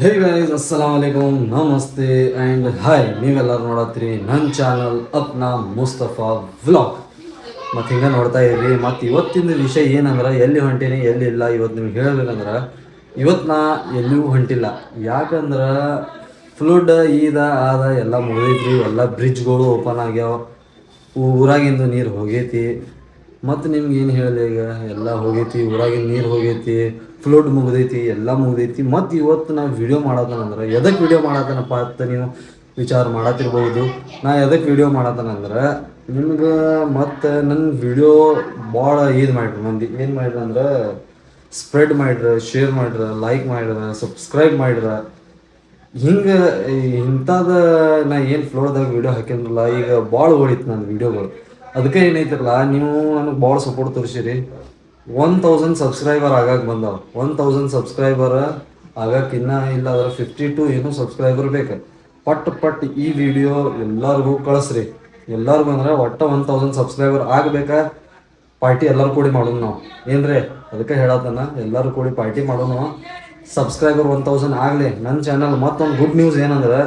Hey guys ಅಸ್ಸಲಾಮ್ ವಲೈಕುಮ್ ನಮಸ್ತೆ and hi ನೀವೆಲ್ಲರೂ ನೋಡತ್ತೀರಿ ನನ್ನ ಚಾನಲ್ ಅಪ್ನಾ ಮುಸ್ತಫಾ ವ್ಲಾಗ್ ಮತ್ತು ಹಿಂಗೆ ನೋಡ್ತಾ ಇರ್ರಿ, ಮತ್ತು ಇವತ್ತಿನ ವಿಷಯ ಏನಂದ್ರೆ, ಎಲ್ಲಿ ಹೊಂಟೀನಿ, ಎಲ್ಲಿ ಇಲ್ಲ, ಇವತ್ತು ನಿಮ್ಗೆ ಹೇಳಬೇಕಂದ್ರೆ, ಇವತ್ತು ನಾ ಎಲ್ಲಿಯೂ ಹೊಂಟಿಲ್ಲ. ಯಾಕಂದ್ರೆ ಫ್ಲೂಡ್ ಈದ, ಆದ ಎಲ್ಲ ಮುಗಿದೈತ್ರಿ, ಎಲ್ಲ ಬ್ರಿಡ್ಜ್ಗಳು ಓಪನ್ ಆಗ್ಯಾವ. ಊರಾಗಿಂದು ನೀರು ಹೋಗೈತಿ. ಮತ್ತು ನಿಮ್ಗೆ ಏನು ಹೇಳಲಿ ಈಗ? ಎಲ್ಲ ಹೋಗೈತಿ, ಊರಾಗಿನ ನೀರು ಹೋಗೈತಿ ಫ್ಲೋಡ್ ಮುಗ್ದೈತಿ, ಎಲ್ಲ ಮುಗ್ದೈತಿ. ಮತ್ತು ಇವತ್ತು ನಾವು ವಿಡಿಯೋ ಮಾಡತ್ತನಂದ್ರೆ ಎದಕ್ಕೆ ವಿಡಿಯೋ ಮಾಡತ್ತನಪ್ಪ ಅಂತ ನೀವು ವಿಚಾರ ಮಾಡತ್ತಿರ್ಬೋದು ನಾ ಎದಕ್ಕೆ ವಿಡಿಯೋ ಮಾಡತ್ತನಂದ್ರೆ ನಿಮ್ಗೆ ಮತ್ತು ನನ್ನ ವಿಡಿಯೋ ಭಾಳ ಇದು ಮಾಡ್ರಿ ಮಂದಿ. ಏನು ಮಾಡ್ರಿ ಅಂದ್ರೆ ಸ್ಪ್ರೆಡ್ ಮಾಡ್ರ ಶೇರ್ ಮಾಡ್ರ ಲೈಕ್ ಮಾಡ್ರ ಸಬ್ಸ್ಕ್ರೈಬ್ ಮಾಡ್ರ ಹಿಂಗೆ, ಇಂಥದ ನಾ ಏನು ಫ್ಲೋಡ್ದಾಗ ವಿಡಿಯೋ ಹಾಕಿದ್ರಲ್ಲ ಈಗ ಭಾಳ ಓಡಿತ್ತು ನನ್ನ ವಿಡಿಯೋಗಳು ಅದಕ್ಕೆ ಏನೈತಿರಲ್ಲ ನೀವು ನನಗೆ ಭಾಳ ಸಪೋರ್ಟ್ ತೋರಿಸಿರಿ. ಒನ್ ತೌಸಂಡ್ ಸಬ್ಸ್ಕ್ರೈಬರ್ ಆಗಾಗ ಬಂದವ. ಒನ್ ತೌಸಂಡ್ ಸಬ್ಸ್ಕ್ರೈಬರ್ ಆಗಕ್ಕಿನ್ನ ಇಲ್ಲ ಅದ್ರ ಫಿಫ್ಟಿ ಟು ಏನು ಸಬ್ಸ್ಕ್ರೈಬರ್ ಬೇಕು. ಪಟ್ ಪಟ್ ಈ ವಿಡಿಯೋ ಎಲ್ಲರಿಗೂ ಕಳಿಸ್ರಿ. ಎಲ್ಲರಿಗೂ ಅಂದ್ರೆ ಒಟ್ಟ ಒನ್ ತೌಸಂಡ್ ಸಬ್ಸ್ಕ್ರೈಬರ್ ಆಗಬೇಕಾ. ಪಾರ್ಟಿ ಎಲ್ಲರೂ ಕೂಡಿ ಮಾಡೋಣ ನಾವು. ಏನ್ರಿ, ಅದಕ್ಕೆ ಹೇಳತ್ತನ, ಎಲ್ಲರೂ ಕೂಡಿ ಪಾರ್ಟಿ ಮಾಡೋಣ ಸಬ್ಸ್ಕ್ರೈಬರ್ ಒನ್ ತೌಸಂಡ್ ಆಗಲಿ. ನನ್ನ ಚಾನಲ್ ಮತ್ತೊಂದು ಗುಡ್ ನ್ಯೂಸ್ ಏನಂದ್ರೆ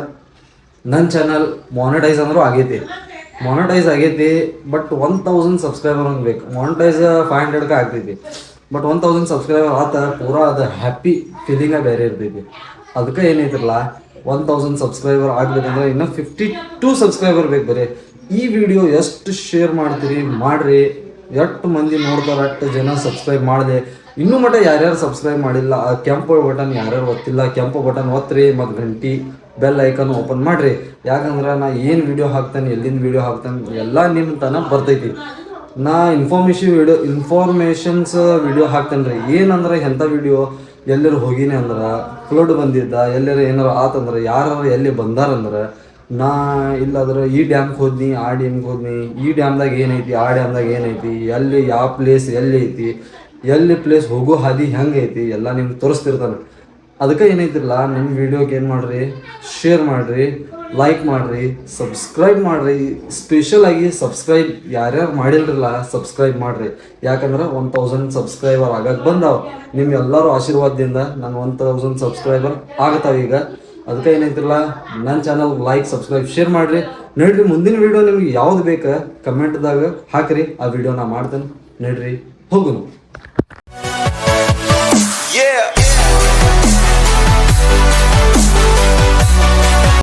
ನನ್ನ ಚಾನಲ್ ಮಾನಿಟೈಸ್ ಅಂದ್ರೂ ಆಗೈತಿ. ಮಾನಿಟೈಸ್ ಆಗೈತಿ ಬಟ್ ಒನ್ ತೌಸಂಡ್ ಸಬ್ಸ್ಕ್ರೈಬರ್ ಹಂಗೆ ಬೇಕು. ಮಾನಿಟೈಸ್ ಫೈವ್ ಹಂಡ್ರೆಡ್ಗೆ ಆಗ್ತೈತಿ. ಬಟ್ ಒನ್ ತೌಸಂಡ್ ಸಬ್ಸ್ಕ್ರೈಬರ್ ಆತ ಪೂರಾ ಅದು ಹ್ಯಾಪಿ ಫೀಲಿಂಗೇ ಬೇರೆ ಇರ್ತೈತಿ. ಅದಕ್ಕೆ ಏನೈತಿರಲ್ಲ ಒನ್ ತೌಸಂಡ್ ಸಬ್ಸ್ಕ್ರೈಬರ್ ಆಗ್ಬೇಕಂದ್ರೆ ಇನ್ನೂ ಫಿಫ್ಟಿ ಟೂ ಸಬ್ಸ್ಕ್ರೈಬರ್ ಬೇಕು ಬರೀ. ಈ ವಿಡಿಯೋ ಎಷ್ಟು ಶೇರ್ ಮಾಡ್ತೀರಿ, ಮಾಡ್ರಿ. ಎಷ್ಟು ಮಂದಿ ನೋಡ್ತಾರೆ ಅಷ್ಟು ಜನ ಸಬ್ಸ್ಕ್ರೈಬ್ ಮಾಡಿದೆ. ಇನ್ನೂ ಮಟ್ಟ ಯಾರ್ಯಾರು ಸಬ್ಸ್ಕ್ರೈಬ್ ಮಾಡಿಲ್ಲ, ಆ ಕೆಂಪು ಬಟನ್ ಯಾರ್ಯಾರು ಒತ್ತಿಲ್ಲ, ಕೆಂಪು ಬಟನ್ ಒತ್ತಿರಿ ಮತ್ತು ಗಂಟಿ ಬೆಲ್ ಐಕನ್ ಓಪನ್ ಮಾಡಿರಿ. ಯಾಕಂದ್ರೆ ನಾ ಏನು ವಿಡಿಯೋ ಹಾಕ್ತೇನೆ, ಎಲ್ಲಿಂದ ವಿಡಿಯೋ ಹಾಕ್ತೇನೆ, ಎಲ್ಲ ನಿಮ್ಮ ತನಕ ಬರ್ತೈತಿ. ನಾ ಇನ್ಫಾರ್ಮೇಷನ್ ವಿಡಿಯೋ ಇನ್ಫಾರ್ಮೇಷನ್ಸ್ ವಿಡಿಯೋ ಹಾಕ್ತೇನೆ ರೀ. ಏನಂದ್ರೆ ಎಂಥ ವಿಡಿಯೋ ಎಲ್ಲರೂ ಹೋಗಿನಿ ಅಂದ್ರೆ ಫ್ಲಡ್ ಬಂದಿದ್ದ ಎಲ್ಲರೂ ಏನಾರು ಆತಂದ್ರೆ ಯಾರು ಎಲ್ಲಿ ಬಂದಾರಂದ್ರೆ ನಾ ಇಲ್ಲಾದ್ರೆ ಈ ಡ್ಯಾಮ್ಗೆ ಹೋದ್ನಿ, ಆ ಡ್ಯಾಮ್ಗೆ ಹೋದ್ನಿ. ಈ ಡ್ಯಾಮ್ದಾಗ ಏನೈತಿ, ಆ ಡ್ಯಾಮ್ದಾಗ ಏನೈತಿ, ಎಲ್ಲಿ ಯಾವ ಪ್ಲೇಸ್ ಎಲ್ಲಿ ಐತಿ, ಎಲ್ಲಿ ಪ್ಲೇಸ್ ಹೋಗೋ ಹಾದಿ ಹೆಂಗೆ ಐತಿ ಎಲ್ಲ ನಿಮ್ಗೆ ತೋರಿಸ್ತಿರ್ತಾನೆ. ಅದಕ್ಕೆ ಏನೈತಿರಲ್ಲ, ನಿಮ್ಮ ವಿಡಿಯೋಗೆ ಏನು ಮಾಡ್ರಿ ಶೇರ್ ಮಾಡಿರಿ ಲೈಕ್ ಮಾಡಿರಿ ಸಬ್ಸ್ಕ್ರೈಬ್ ಮಾಡಿರಿ. ಸ್ಪೆಷಲಾಗಿ ಸಬ್ಸ್ಕ್ರೈಬ್ ಯಾರ್ಯಾರು ಮಾಡಿಲ್ರಲ್ಲ ಸಬ್ಸ್ಕ್ರೈಬ್ ಮಾಡಿರಿ. ಯಾಕಂದ್ರೆ ಒನ್ ತೌಸಂಡ್ ಸಬ್ಸ್ಕ್ರೈಬರ್ ಆಗಕ್ಕೆ ಬಂದಾವ. ನಿಮ್ಮ ಎಲ್ಲರೂ ಆಶೀರ್ವಾದದಿಂದ ನಾನು ಒನ್ ತೌಸಂಡ್ ಸಬ್ಸ್ಕ್ರೈಬರ್ ಈಗ. ಅದಕ್ಕೆ ಏನೈತಿಲ್ಲ ನನ್ನ ಚಾನಲ್ ಲೈಕ್ ಸಬ್ಸ್ಕ್ರೈಬ್ ಶೇರ್ ಮಾಡ್ರಿ. ನೋಡ್ರಿ, ಮುಂದಿನ ವಿಡಿಯೋ ನಿಮ್ಗೆ ಯಾವ್ದು ಬೇಕು ಕಮೆಂಟ್ದಾಗ ಹಾಕ್ರಿ. ಆ ವಿಡಿಯೋ ನಾ ಮಾಡ್ತೇನೆ. ನೋಡ್ರಿ, ಹೋಗುನು.